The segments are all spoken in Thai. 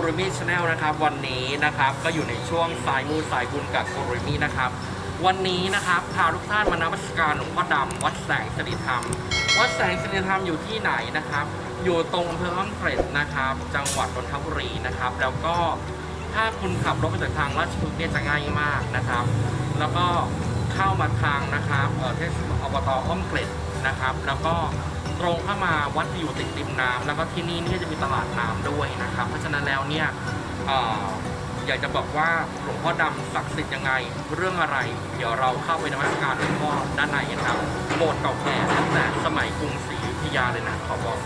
โรมี่ชาแนลนะครับวันนี้นะครับก็อยู่ในช่วงสายมูสายบุญกับโรมี่นะครับวันนี้นะครับพาทุกท่านมานมัสการหลวงพ่อดำวัดแสงสิริธรรม วัดแสงสิริธรรมอยู่ที่ไหนนะครับ อยู่ตรงอำเภอห้องเกร็ดนะครับ จังหวัดนนทบุรีนะครับ แล้วก็ถ้าคุณขับรถมาจากทางราชพฤกษ์เนี่ยจะง่ายมากนะครับ แล้วก็เข้ามาทางนะครับเออเทศอบตอ้อมเกร็ดนะครับ แล้วก็ ตรงเข้ามาวัดอยู่ติดริมน้ำแล้วก็ที่นี่นี่จะมีตลาดน้ำด้วยนะครับ เพราะฉะนั้นแล้วเนี่ยออยากจะบอกว่าหลวงพ่อดำศักดิ์สิทธิ์ยังไง เรื่องอะไร เดี๋ยวเราเข้าไปนมัสการหลวงพ่อด้านในกันครับโบสถ์เก่าแก่ตั้งแต่สมัยกรุงศรีอยุธยาเลยนะขอบอก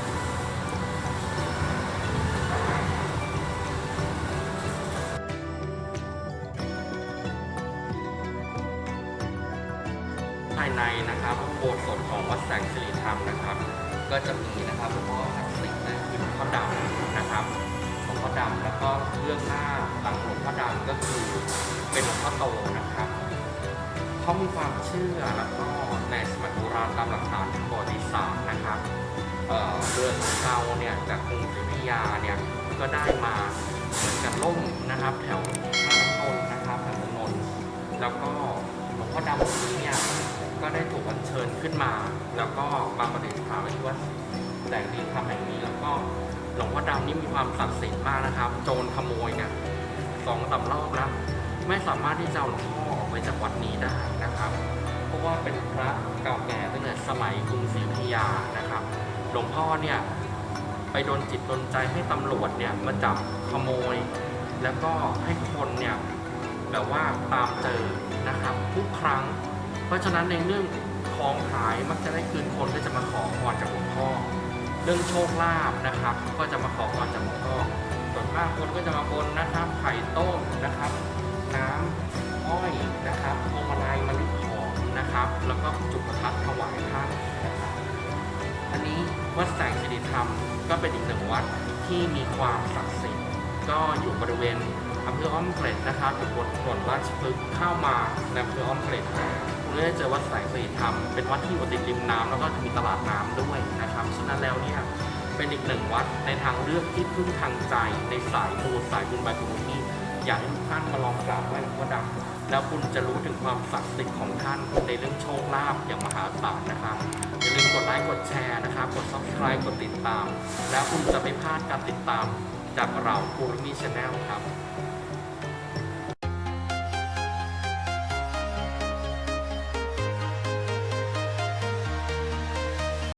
ายในนะครับโบสถ์สดของวัดแสงสิริธรรมนะครับ ก็จะมีนะครับหลวงพ่อทักษิณนะคือหลวงพ่อดำนะครับหลวงพ่อดำแล้วก็เรื่องหน้าหลังหลวงพ่อดำก็คือเป็นหลวงพ่อโตนะครับเขามีความเชื่อแล้วก็ในสมัยโบราณตามหลักฐานทางประวัติศาสตร์นะครับเอ่อเรือนเก่าเนี่ยจากกรุงศรีอยุธยาเนี่ยก็ได้มาเหมือนกับล่มนะครับแถวท่านนนท์นะครับแถวถนนแล้วก็หลวงพ่อดำองค์นี้เนี่ย ก็ได้ถูกอัญเชิญขึ้นมา แล้วก็มาประดิษฐานไว้ที่วัดแสงดีธรรมแห่งนี้ แล้วก็หลวงพ่อดำนี่มีความศักดิ์สิทธิ์มากนะครับ โจรขโมยเนี่ยสองสามรอบแล้วไม่สามารถที่จะเอาหลวงพ่อออกไปจากวัดนี้ได้นะครับ เพราะว่าเป็นพระเก่าแก่ตั้งแต่สมัยกรุงศรีอยุธยานะครับ หลวงพ่อเนี่ยไปโดนจิตโดนใจให้ตำรวจเนี่ยมาจับขโมย แล้วก็ให้คนเนี่ยแบบว่าตามเจอนะครับทุกครั้ง เพราะฉะนั้นในเรื่องของขายมักจะได้คืนคนก็จะมาขอพรจากหลวงพ่อ เรื่องโชคลาภนะครับ ก็จะมาขอพรจากหลวงพ่อส่วนมากคนก็จะมาบนนะครับ ไข่ต้มนะครับ น้ำอ้อยนะครับพวงมาลัยมะลิหอมนะครับ แล้วก็จุดประทัดถวายท่านนะครับอันนี้วัดแสงสิริธรรมก็เป็นอีกหนึ่งวัดที่มีความศักดิ์สิทธิ์ก็อยู่บริเวณอำเภออ้อมเกร็ดนะครับอยู่บนถนนราชพฤกษ์เข้ามาในอำเภออ้อมเกร็ด คุณก็จะเจอวัดแสงสิริธรรมเป็นวัดที่อยู่ติดริมน้ำแล้วก็จะมีตลาดน้ำด้วยนะครับฉะนั้นแล้วเนี่ยเป็นอีกหนึ่งวัดในทางเลือกที่พึ่งทางใจในสายมูสายบุญบายบุญที่อยากให้ทุกท่านมาลองกราบไหว้หลวงพ่อดำแล้วคุณจะรู้ถึงความศักดิ์สิทธิ์ของท่านในเรื่องโชคลาภอย่างมหาศาลนะครับอย่าลืมกดไลค์กดแชร์นะครับกด subscribe กดติดตาม แล้วคุณจะไม่พลาดการติดตามจากเราคูรมีชาแนลครับ